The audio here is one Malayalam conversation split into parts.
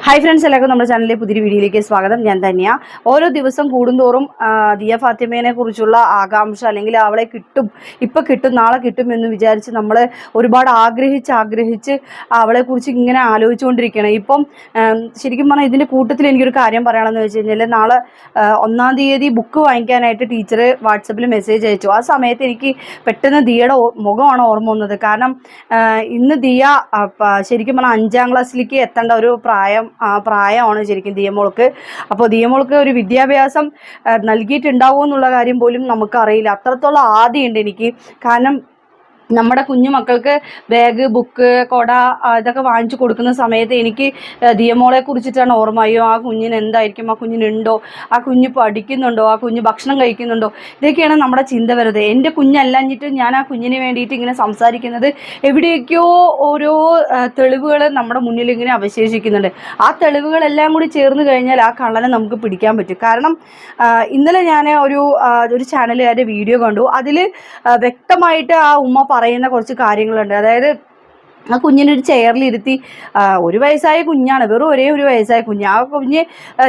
ഹായ് ഫ്രണ്ട്സ് എല്ലാവർക്കും നമ്മുടെ ചാനലിലെ പുതിയ വീഡിയോയിലേക്ക് സ്വാഗതം. ഞാൻ തന്നെയാ. ഓരോ ദിവസം കൂടുന്തോറും ദിയ ഫാത്തിമേനെ കുറിച്ചുള്ള ആകാംക്ഷ അല്ലെങ്കിൽ അവളെ കിട്ടും ഇപ്പം കിട്ടും നാളെ കിട്ടും എന്ന് വിചാരിച്ച് നമ്മൾ ഒരുപാട് ആഗ്രഹിച്ച് ആഗ്രഹിച്ച് അവളെ കുറിച്ച് ഇങ്ങനെ ആലോചിച്ചുകൊണ്ടിരിക്കുകയാണ്. ഇപ്പം ശരിക്കും പറഞ്ഞാൽ ഇതിന്റെ കൂട്ടത്തിൽ എനിക്കൊരു കാര്യം പറയണമെന്ന് വെച്ച് കഴിഞ്ഞാൽ നാളെ ഒന്നാം തീയതി ബുക്ക് വാങ്ങിക്കാനായിട്ട് ടീച്ചർ വാട്സപ്പിൽ മെസ്സേജ് അയച്ചു. ആ സമയത്ത് എനിക്ക് പെട്ടെന്ന് ദിയയുടെ മുഖമാണ് ഓർമ്മ വന്നത്. കാരണം ഇന്ന് ദിയ ശരിക്കും പറഞ്ഞാൽ അഞ്ചാം ക്ലാസ്സിലേക്ക് എത്തേണ്ട ഒരു പ്രായം ആ, പ്രായമാണ് ശരിക്കും ദിയമോൾക്ക്. അപ്പോൾ ദിയമോൾക്ക് ഒരു വിദ്യാഭ്യാസം നൽകിയിട്ടുണ്ടാവുമെന്നുള്ള കാര്യം പോലും നമുക്കറിയില്ല. അത്രത്തോളം ആദ്യമുണ്ട് എനിക്ക്. കാരണം നമ്മുടെ കുഞ്ഞു മക്കൾക്ക് ബാഗ് ബുക്ക് കൊട ഇതൊക്കെ വാങ്ങിച്ചു കൊടുക്കുന്ന സമയത്ത് എനിക്ക് ദിയമോളെ കുറിച്ചിട്ടാണ് ഓർമ്മ. അയ്യോ ആ കുഞ്ഞിന് എന്തായിരിക്കും? ആ കുഞ്ഞിനുണ്ടോ ആ കുഞ്ഞ് പഠിക്കുന്നുണ്ടോ? ആ കുഞ്ഞ് ഭക്ഷണം കഴിക്കുന്നുണ്ടോ? ഇതൊക്കെയാണ് നമ്മുടെ ചിന്ത വരുന്നത്. എന്റെ കുഞ്ഞല്ലഞ്ഞിട്ട് ഞാൻ ആ കുഞ്ഞിന് വേണ്ടിയിട്ട് ഇങ്ങനെ സംസാരിക്കുന്നത് എവിടെയൊക്കെയോ ഓരോ തെളിവുകൾ നമ്മുടെ മുന്നിൽ ഇങ്ങനെ അവശേഷിക്കുന്നുണ്ട്. ആ തെളിവുകളെല്ലാം കൂടി ചേർന്ന് കഴിഞ്ഞാൽ ആ കള്ളനെ നമുക്ക് പിടിക്കാൻ പറ്റും. കാരണം ഇന്നലെ ഞാൻ ഒരു ഒരു ചാനലുകാരുടെ വീഡിയോ കണ്ടു. അതിൽ വ്യക്തമായിട്ട് ആ ഉമ്മ പറയുന്ന കുറച്ച് കാര്യങ്ങളുണ്ട്. അതായത് ആ കുഞ്ഞിനെ ഒരു ചെയറിലിരുത്തി ഒരു വയസ്സായ കുഞ്ഞാണ് വെറും ഒരേ ഒരു വയസ്സായ കുഞ്ഞ്. ആ കുഞ്ഞ്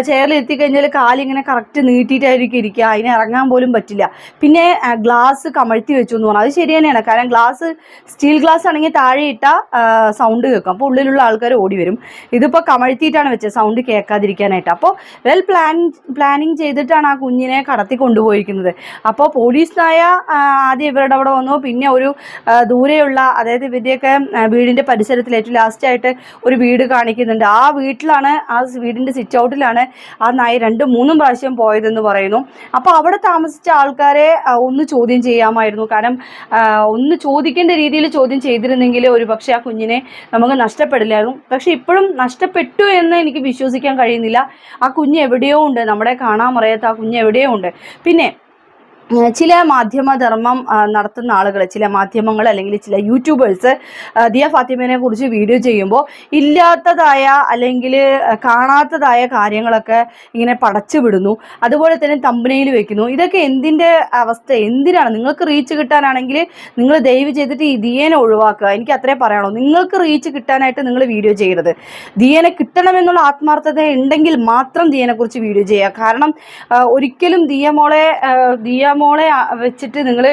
ചെയറിലിരുത്തി കഴിഞ്ഞാൽ കാലിങ്ങനെ കറക്റ്റ് നീട്ടിയിട്ടായിരിക്കും ഇരിക്കുക. അതിന് ഇറങ്ങാൻ പോലും പറ്റില്ല. പിന്നെ ഗ്ലാസ് കമഴ്ത്തി വെച്ചു എന്ന് പറഞ്ഞു അത് ശരി തന്നെയാണ്. കാരണം ഗ്ലാസ് സ്റ്റീൽ ഗ്ലാസ് ആണെങ്കിൽ താഴെ ഇട്ടാൽ സൗണ്ട് കേൾക്കും. അപ്പോൾ ഉള്ളിലുള്ള ആൾക്കാർ ഓടി വരും. ഇതിപ്പോൾ കമഴ്ത്തിയിട്ടാണ് വെച്ചത്. സൗണ്ട് കേൾക്കാതിരിക്കാനായിട്ട്. അപ്പോൾ വെൽ പ്ലാൻ പ്ലാനിങ് ചെയ്തിട്ടാണ് ആ കുഞ്ഞിനെ കടത്തി കൊണ്ടുപോയിരിക്കുന്നത്. അപ്പോൾ പോലീസ് നായ ആദ്യം ഇവരുടെ അവിടെ വന്നു. പിന്നെ ഒരു ദൂരെയുള്ള അതായത് ഇവരുടെയൊക്കെ വീടിന്റെ പരിസരത്തിൽ ഏറ്റവും ലാസ്റ്റായിട്ട് ഒരു വീട് കാണിക്കുന്നുണ്ട്. ആ വീട്ടിലാണ് ആ വീടിന്റെ സിറ്റ് ഔട്ടിലാണ് ആ നായ രണ്ടും മൂന്നും പ്രാവശ്യം പോയതെന്ന് പറയുന്നു. അപ്പോൾ അവിടെ താമസിച്ച ആൾക്കാരെ ഒന്ന് ചോദ്യം ചെയ്യാമായിരുന്നു. കാരണം ഒന്ന് ചോദിക്കേണ്ട രീതിയിൽ ചോദ്യം ചെയ്തിരുന്നെങ്കിൽ ഒരു പക്ഷേ ആ കുഞ്ഞിനെ നമുക്ക് നഷ്ടപ്പെടില്ലായിരുന്നു. പക്ഷെ ഇപ്പോഴും നഷ്ടപ്പെട്ടു എന്ന് എനിക്ക് വിശ്വസിക്കാൻ കഴിയുന്നില്ല. ആ കുഞ്ഞ് എവിടെയോ ഉണ്ട്. നമ്മുടെ കാണാൻ അറിയാത്ത ആ കുഞ്ഞ് എവിടെയോ ഉണ്ട്. പിന്നെ ചില മാധ്യമധർമ്മം ധർമ്മം നടത്തുന്ന ആളുകൾ ചില മാധ്യമങ്ങൾ അല്ലെങ്കിൽ ചില യൂട്യൂബേഴ്സ് ദിയ ഫാത്തിമേനെ കുറിച്ച് വീഡിയോ ചെയ്യുമ്പോൾ ഇല്ലാത്തതായ അല്ലെങ്കിൽ കാണാത്തതായ കാര്യങ്ങളൊക്കെ ഇങ്ങനെ പടച്ചു വിടുന്നു. അതുപോലെ തന്നെ തമ്പനയിൽ വെക്കുന്നു. ഇതൊക്കെ എന്തിന്റെ അവസ്ഥ? എന്തിനാണ്? നിങ്ങൾക്ക് റീച്ച് കിട്ടാനാണെങ്കിൽ നിങ്ങൾ ദയവ് ചെയ്തിട്ട് ഈ ദിയേനെ ഒഴിവാക്കുക. എനിക്ക് അത്രേ പറയണോ നിങ്ങൾക്ക് റീച്ച് കിട്ടാനായിട്ട് നിങ്ങൾ വീഡിയോ ചെയ്യരുത്. ദിയേനെ കിട്ടണമെന്നുള്ള ആത്മാർത്ഥത ഉണ്ടെങ്കിൽ മാത്രം ദിയേനെക്കുറിച്ച് വീഡിയോ ചെയ്യുക. കാരണം ഒരിക്കലും ദിയ മോളെ ദിയ മോളെ വെച്ചിട്ട് നിങ്ങൾ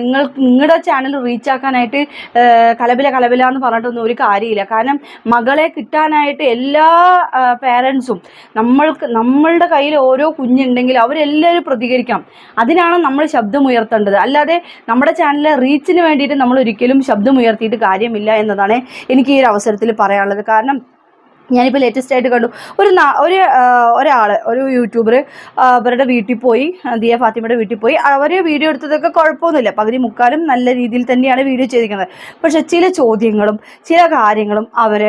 നിങ്ങൾ നിങ്ങളുടെ ചാനൽ റീച്ച് ആക്കാനായിട്ട് ആ, കലബില കലബില എന്ന് പറഞ്ഞിട്ടൊന്നും ഒരു കാര്യമില്ല. കാരണം മകളെ കിട്ടാനായിട്ട് എല്ലാ പേരൻസും നമ്മൾക്ക് നമ്മളുടെ കയ്യിൽ ഓരോ കുഞ്ഞുണ്ടെങ്കിൽ അവരെല്ലാവരും പ്രതികരിക്കാം അതിനാണ് നമ്മൾ ശബ്ദം ഉയർത്തേണ്ടത്. അല്ലാതെ നമ്മുടെ ചാനലിലെ റീച്ചിന് വേണ്ടിയിട്ട് നമ്മൾ ഒരിക്കലും ശബ്ദം ഉയർത്തിയിട്ട് കാര്യമില്ല എന്നതാണ് എനിക്ക് ഈ ഒരു അവസരത്തിൽ പറയാനുള്ളത്. കാരണം ഞാനിപ്പോൾ ലേറ്റസ്റ്റ് ആയിട്ട് കണ്ടു. ഒരു ഒരു ഒരാൾ ഒരു യൂട്യൂബർ അവരുടെ വീട്ടിൽ പോയി ദിയ ഫാത്തിമയുടെ വീട്ടിൽ പോയി. അവർ വീഡിയോ എടുത്തതൊക്കെ കുഴപ്പമൊന്നുമില്ല. പകുതി മുക്കാലും നല്ല രീതിയിൽ തന്നെയാണ് വീഡിയോ ചെയ്തിരിക്കുന്നത്. പക്ഷെ ചില ചോദ്യങ്ങളും ചില കാര്യങ്ങളും അവർ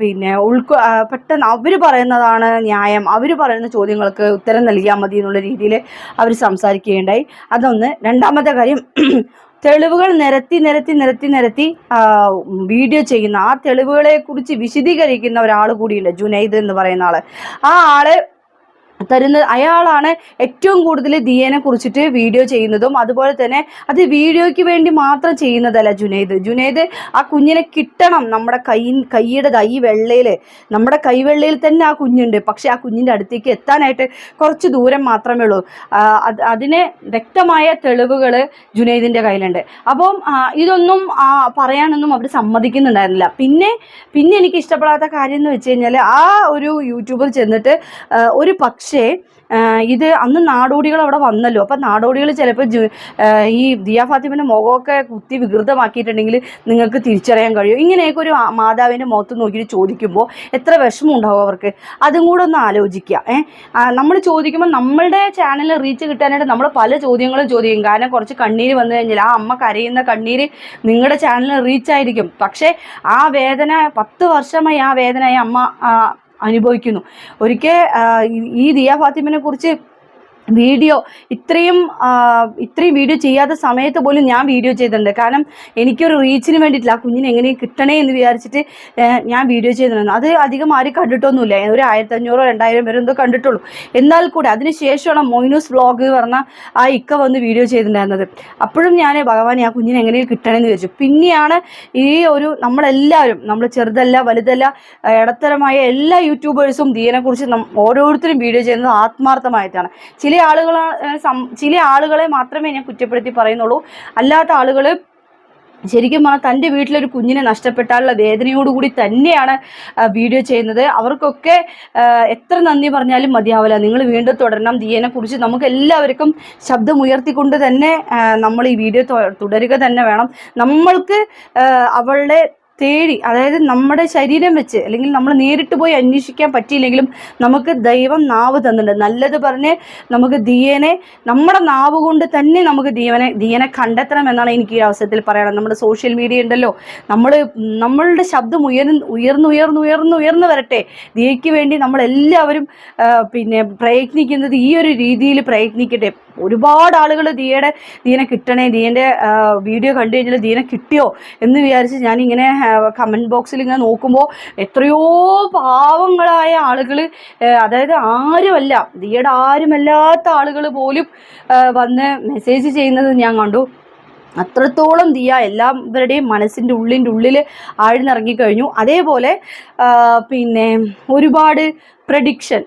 പിന്നെ ഉൾക്കൊ പെട്ടെന്ന് അവർ പറയുന്നതാണ് ന്യായം. അവർ പറയുന്ന ചോദ്യങ്ങൾക്ക് ഉത്തരം നൽകിയാൽ മതി എന്നുള്ള രീതിയിൽ അവർ സംസാരിക്കുകയുണ്ടായി. അതൊന്ന്. രണ്ടാമത്തെ കാര്യം തെളിവുകൾ നിരത്തി നിരത്തി നിരത്തി നിരത്തി വീഡിയോ ചെയ്യുന്ന ആ തെളിവുകളെ കുറിച്ച് വിശദീകരിക്കുന്ന ഒരാൾ കൂടിയുണ്ട് ജുനൈദ് എന്ന് പറയുന്ന ആൾ. ആ ആൾ തരുന്ന അയാളാണ് ഏറ്റവും കൂടുതൽ ദിയനെ കുറിച്ചിട്ട് വീഡിയോ ചെയ്യുന്നതും അതുപോലെ തന്നെ അത് വീഡിയോയ്ക്ക് വേണ്ടി മാത്രം ചെയ്യുന്നതല്ല ജുനൈദ്. ജുനൈദ് ആ കുഞ്ഞിനെ കിട്ടണം നമ്മുടെ കൈ കൈയുടെ കൈ വെള്ളയിൽ നമ്മുടെ കൈവെള്ളയിൽ തന്നെ ആ കുഞ്ഞുണ്ട്. പക്ഷെ ആ കുഞ്ഞിന്റെ അടുത്തേക്ക് എത്താനായിട്ട് കുറച്ച് ദൂരം മാത്രമേ ഉള്ളൂ. അതിനെ വ്യക്തമായ തെളിവുകൾ ജുനൈദിന്റെ കയ്യിലുണ്ട്. അപ്പം ഇതൊന്നും പറയാനൊന്നും അവർ സമ്മതിക്കുന്നുണ്ടായിരുന്നില്ല. പിന്നെ പിന്നെ എനിക്ക് ഇഷ്ടപ്പെടാത്ത കാര്യം എന്ന് വെച്ച് കഴിഞ്ഞാൽ ആ ഒരു യൂട്യൂബിൽ ചെന്നിട്ട് ഒരു പക്ഷേ ആ, ഇത് അന്ന് നാടോടികൾ അവിടെ വന്നല്ലോ. അപ്പം നാടോടികൾ ചിലപ്പോൾ ഈ ദിയാ ഫാത്തിമിന്റെ മുഖമൊക്കെ കുത്തി വികൃതമാക്കിയിട്ടുണ്ടെങ്കിൽ നിങ്ങൾക്ക് തിരിച്ചറിയാൻ കഴിയും. ഇങ്ങനെയൊക്കെ ഒരു മാതാവിന്റെ മുഖത്ത് നോക്കിയിട്ട് ചോദിക്കുമ്പോൾ എത്ര വിഷമം ഉണ്ടാവും അവർക്ക്? അതും കൂടെ ഒന്ന് ആലോചിക്കുക ഏ? നമ്മൾ ചോദിക്കുമ്പോൾ നമ്മളുടെ ചാനലിൽ റീച്ച് കിട്ടാനായിട്ട് നമ്മൾ പല ചോദ്യങ്ങളും ചോദിക്കും. കാരണം കുറച്ച് കണ്ണീര് വന്നു കഴിഞ്ഞാൽ ആ അമ്മ കരയുന്ന കണ്ണീര് നിങ്ങളുടെ ചാനലിൽ റീച്ചായിരിക്കും പക്ഷേ ആ വേദന പത്ത് വർഷമായി ആ വേദന ഈ അമ്മ അനുഭവിക്കുന്നു. ഒരിക്കൽ ഈ- ദിയ ഫാത്തിമിനെ കുറിച്ച് വീഡിയോ ഇത്രയും ഇത്രയും വീഡിയോ ചെയ്യാത്ത സമയത്ത് പോലും ഞാൻ വീഡിയോ ചെയ്തിട്ടുണ്ട്. കാരണം എനിക്കൊരു റീച്ചിന് വേണ്ടിയിട്ടില്ല. ആ കുഞ്ഞിനെ എങ്ങനെ കിട്ടണേ എന്ന് വിചാരിച്ചിട്ട് ഞാൻ വീഡിയോ ചെയ്തിട്ടുണ്ട് അത് അധികം ആരും കണ്ടിട്ടൊന്നുമില്ല. ഒരു ആയിരത്തി അഞ്ഞൂറോ രണ്ടായിരം പേരോ എന്തോ കണ്ടിട്ടുള്ളൂ. എന്നാൽ കൂടെ അതിന് ശേഷമാണ് മൊയ്നൂസ് വ്ളോഗ് പറഞ്ഞ ആ ഇക്ക വന്ന് വീഡിയോ ചെയ്തിട്ടുണ്ടായിരുന്നത്. അപ്പോഴും ഞാൻ ഭഗവാൻ ആ കുഞ്ഞിനെ എങ്ങനെ കിട്ടണമെന്ന് ചോദിച്ചു. പിന്നെയാണ് ഈ ഒരു നമ്മളെല്ലാവരും നമ്മൾ ചെറുതല്ല വലുതല്ല ഇടത്തരമായ എല്ലാ യൂട്യൂബേഴ്സും ദീനെക്കുറിച്ച് ഓരോരുത്തരും വീഡിയോ ചെയ്യുന്നത് ആത്മാർത്ഥമായിട്ടാണ്. ചില ആളുകൾ ചില ആളുകളെ മാത്രമേ ഞാൻ കുറ്റപ്പെടുത്തി പറയുന്നുള്ളൂ. അല്ലാത്ത ആളുകൾ ശരിക്കും പറഞ്ഞാൽ തന്റെ വീട്ടിലൊരു കുഞ്ഞിനെ നഷ്ടപ്പെട്ടാലുള്ള വേദനയോടുകൂടി തന്നെയാണ് വീഡിയോ ചെയ്യുന്നത്. അവർക്കൊക്കെ എത്ര നന്ദി പറഞ്ഞാലും മതിയാവില്ല. നിങ്ങൾ വീണ്ടും തുടരണം. ദിയനെ കുറിച്ച് നമുക്ക് എല്ലാവർക്കും ശബ്ദമുയർത്തിക്കൊണ്ട് തന്നെ നമ്മൾ ഈ വീഡിയോ തുടരുക തന്നെ വേണം. നമ്മൾക്ക് അവളുടെ തേടി അതായത് നമ്മുടെ ശരീരം വെച്ച് അല്ലെങ്കിൽ നമ്മൾ നേരിട്ട് പോയി അന്വേഷിക്കാൻ പറ്റിയില്ലെങ്കിലും നമുക്ക് ദൈവം നാവ് തന്നിട്ടുണ്ട്. നല്ലത് പറഞ്ഞ് നമുക്ക് ദീയനെ നമ്മുടെ നാവ് കൊണ്ട് തന്നെ നമുക്ക് ദീവനെ ദീയനെ കണ്ടെത്തണം എന്നാണ് എനിക്ക് ഈ അവസരത്തിൽ പറയണം നമ്മുടെ സോഷ്യൽ മീഡിയ ഉണ്ടല്ലോ. നമ്മൾ നമ്മളുടെ ശബ്ദം ഉയർന്ന് ഉയർന്ന് ഉയർന്ന് ഉയർന്ന് ഉയർന്ന് വരട്ടെ. ദിയയ്ക്ക് വേണ്ടി നമ്മളെല്ലാവരും പിന്നെ പ്രയത്നിക്കുന്നത് ഈ ഒരു രീതിയിൽ പ്രയത്നിക്കട്ടെ. ഒരുപാട് ആളുകൾ ദിയയുടെ ദീനെ കിട്ടണേ ദീന്റെ വീഡിയോ കണ്ടു കഴിഞ്ഞാൽ ദീനെ കിട്ടിയോ എന്ന് വിചാരിച്ച് ഞാനിങ്ങനെ കമന്റ് ബോക്സിൽ ഇങ്ങനെ നോക്കുമ്പോൾ എത്രയോ പാവങ്ങളായ ആളുകൾ അതായത് ആരുമല്ല ദിയയുടെ ആരുമല്ലാത്ത ആളുകൾ പോലും വന്ന് മെസ്സേജ് ചെയ്യുന്നത് ഞാൻ കണ്ടു. അത്രത്തോളം ദിയ എല്ലാവരുടെയും മനസ്സിന്റെ ഉള്ളിന്റെ ഉള്ളിൽ ആഴ്ന്നിറങ്ങിക്കഴിഞ്ഞു അതേപോലെ പിന്നെ ഒരുപാട് പ്രഡിക്ഷൻ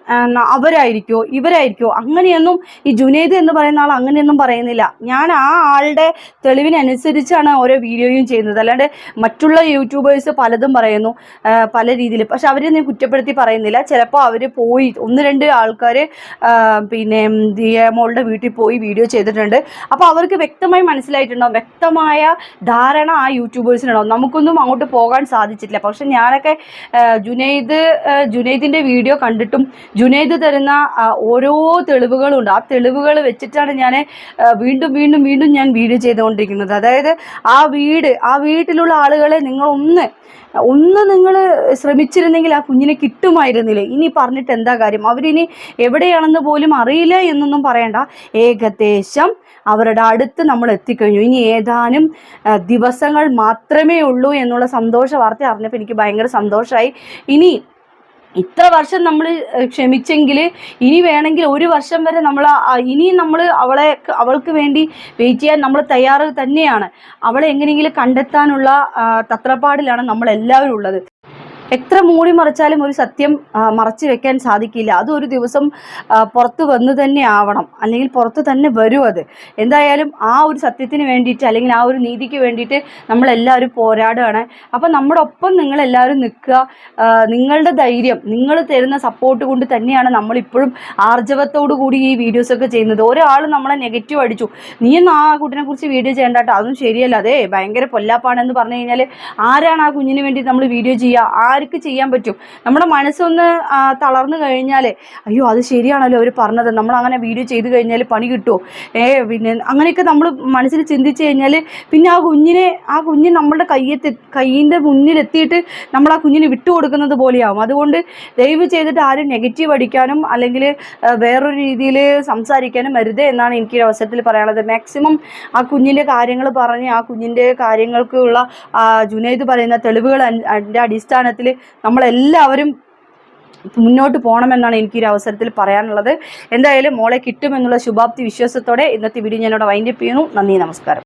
അവരായിരിക്കോ ഇവരായിരിക്കോ അങ്ങനെയൊന്നും ഈ ജുനൈദ് എന്ന് പറയുന്ന ആൾ അങ്ങനെയൊന്നും പറയുന്നില്ല. ഞാൻ ആ ആളുടെ തെളിവിനനുസരിച്ചാണ് ഓരോ വീഡിയോയും ചെയ്യുന്നത്. അല്ലാണ്ട് മറ്റുള്ള യൂട്യൂബേഴ്സ് പലതും പറയുന്നു പല രീതിയിൽ. പക്ഷെ അവരെ ഞാൻ കുറ്റപ്പെടുത്തി പറയുന്നില്ല. ചിലപ്പോൾ അവർ പോയി ഒന്ന് രണ്ട് ആൾക്കാർ പിന്നെ മോളുടെ വീട്ടിൽ പോയി വീഡിയോ ചെയ്തിട്ടുണ്ട്. അപ്പോൾ അവർക്ക് വ്യക്തമായി മനസ്സിലായിട്ടുണ്ടാവും വ്യക്തമായ ധാരണ ആ യൂട്യൂബേഴ്സിനുണ്ടാവും നമുക്കൊന്നും അങ്ങോട്ട് പോകാൻ സാധിച്ചിട്ടില്ല. പക്ഷെ ഞാനൊക്കെ ജുനൈദ് ജുനൈദിന്റെ വീഡിയോ കണ്ടിട്ടും ജുനൈദ് തരുന്ന ഓരോ ഓരോ തെളിവുകളുണ്ട്. ആ തെളിവുകൾ വെച്ചിട്ടാണ് ഞാൻ വീണ്ടും വീണ്ടും വീണ്ടും ഞാൻ വീഡിയോ ചെയ്തുകൊണ്ടിരിക്കുന്നത്. അതായത് ആ വീട് ആ വീട്ടിലുള്ള ആളുകളെ നിങ്ങളൊന്ന് ഒന്ന് നിങ്ങൾ ശ്രമിച്ചിരുന്നെങ്കിൽ ആ കുഞ്ഞിനെ കിട്ടുമായിരുന്നില്ലേ? ഇനി പറഞ്ഞിട്ട് എന്താ കാര്യം? അവരിനി എവിടെയാണെന്ന് പോലും അറിയില്ല എന്നൊന്നും പറയണ്ട. ഏകദേശം അവരുടെ അടുത്ത് നമ്മൾ എത്തിക്കഴിഞ്ഞു. ഇനി ഏതാനും ദിവസങ്ങൾ മാത്രമേ ഉള്ളൂ എന്നുള്ള സന്തോഷ വാർത്ത അറിഞ്ഞപ്പോൾ എനിക്ക് ഭയങ്കര സന്തോഷമായി ഇനി ഇത്ര വർഷം നമ്മൾ ക്ഷമിച്ചെങ്കിൽ ഇനി വേണമെങ്കിൽ ഒരു വർഷം വരെ നമ്മൾ ഇനിയും നമ്മൾ അവളെ അവൾക്ക് വേണ്ടി വെയിറ്റ് ചെയ്യാൻ നമ്മൾ തയ്യാറ് തന്നെയാണ്. അവളെ എങ്ങനെയെങ്കിലും കണ്ടെത്താനുള്ള തത്രപ്പാടിലാണ് നമ്മൾ എല്ലാവരും ഉള്ളത്. എത്ര മൂടി മറിച്ചാലും ഒരു സത്യം മറച്ചു വെക്കാൻ സാധിക്കില്ല. അത് ഒരു ദിവസം പുറത്ത് വന്നു തന്നെ ആവണം. അല്ലെങ്കിൽ പുറത്ത് തന്നെ വരും അത്. എന്തായാലും ആ ഒരു സത്യത്തിന് വേണ്ടിയിട്ട് അല്ലെങ്കിൽ ആ ഒരു നീതിക്ക് വേണ്ടിയിട്ട് നമ്മളെല്ലാവരും പോരാടുകയാണ്. അപ്പം നമ്മുടെ ഒപ്പം നിങ്ങളെല്ലാവരും നിൽക്കുക. നിങ്ങളുടെ ധൈര്യം നിങ്ങൾ തരുന്ന സപ്പോർട്ട് കൊണ്ട് തന്നെയാണ് നമ്മളിപ്പോഴും ആർജവത്തോടു കൂടി ഈ വീഡിയോസൊക്കെ ചെയ്യുന്നത്. ഒരാൾ നമ്മളെ നെഗറ്റീവ് അടിച്ചു. നീ നീയൊന്നും ആ കുട്ടിനെ കുറിച്ച് വീഡിയോ ചെയ്യേണ്ട കേട്ടോ അതൊന്നും ശരിയല്ല. അതെ ഭയങ്കര പൊല്ലാപ്പാണെന്ന് പറഞ്ഞു കഴിഞ്ഞാൽ ആരാണ് ആ കുഞ്ഞിന് വേണ്ടി നമ്മൾ വീഡിയോ ചെയ്യുക? ആർക്ക് ചെയ്യാൻ പറ്റും. നമ്മുടെ മനസ്സൊന്ന് തളർന്നു കഴിഞ്ഞാൽ അയ്യോ അത് ശരിയാണല്ലോ അവർ പറഞ്ഞത്. നമ്മൾ അങ്ങനെ വീഡിയോ ചെയ്ത് കഴിഞ്ഞാൽ പണി കിട്ടുമോ ഏ പിന്നെ അങ്ങനെയൊക്കെ നമ്മൾ മനസ്സിൽ ചിന്തിച്ച് കഴിഞ്ഞാൽ പിന്നെ ആ കുഞ്ഞിനെ ആ കുഞ്ഞ് നമ്മളുടെ കയ്യെത്തി കയ്യിന്റെ മുന്നിലെത്തിയിട്ട് നമ്മൾ ആ കുഞ്ഞിന് വിട്ടുകൊടുക്കുന്നത് പോലെയാവും. അതുകൊണ്ട് ദയവ് ചെയ്തിട്ട് ആരും നെഗറ്റീവ് അടിക്കാനും അല്ലെങ്കിൽ വേറൊരു രീതിയിൽ സംസാരിക്കാനും വരുത് എന്നാണ് എനിക്ക് ഈ അവസരത്തിൽ പറയാനുള്ളത്. മാക്സിമം ആ കുഞ്ഞിന്റെ കാര്യങ്ങൾ പറഞ്ഞ് ആ കുഞ്ഞിന്റെ കാര്യങ്ങൾക്കുള്ള ജുനൈദ് പറയുന്ന തെളിവുകൾ അടിസ്ഥാനത്തിൽ നമ്മളെല്ലാവരും മുന്നോട്ട് പോകണമെന്നാണ് എനിക്ക് ഈ അവസരത്തിൽ പറയാനുള്ളത്. എന്തായാലും മോളെ കിട്ടുമെന്നുള്ള ശുഭാപ്തി വിശ്വാസത്തോടെ ഇന്നത്തെ വീഡിയോ ഞാനിവിടെ വൈൻഡപ്പ് ചെയ്യുന്നു. നന്ദി നമസ്കാരം.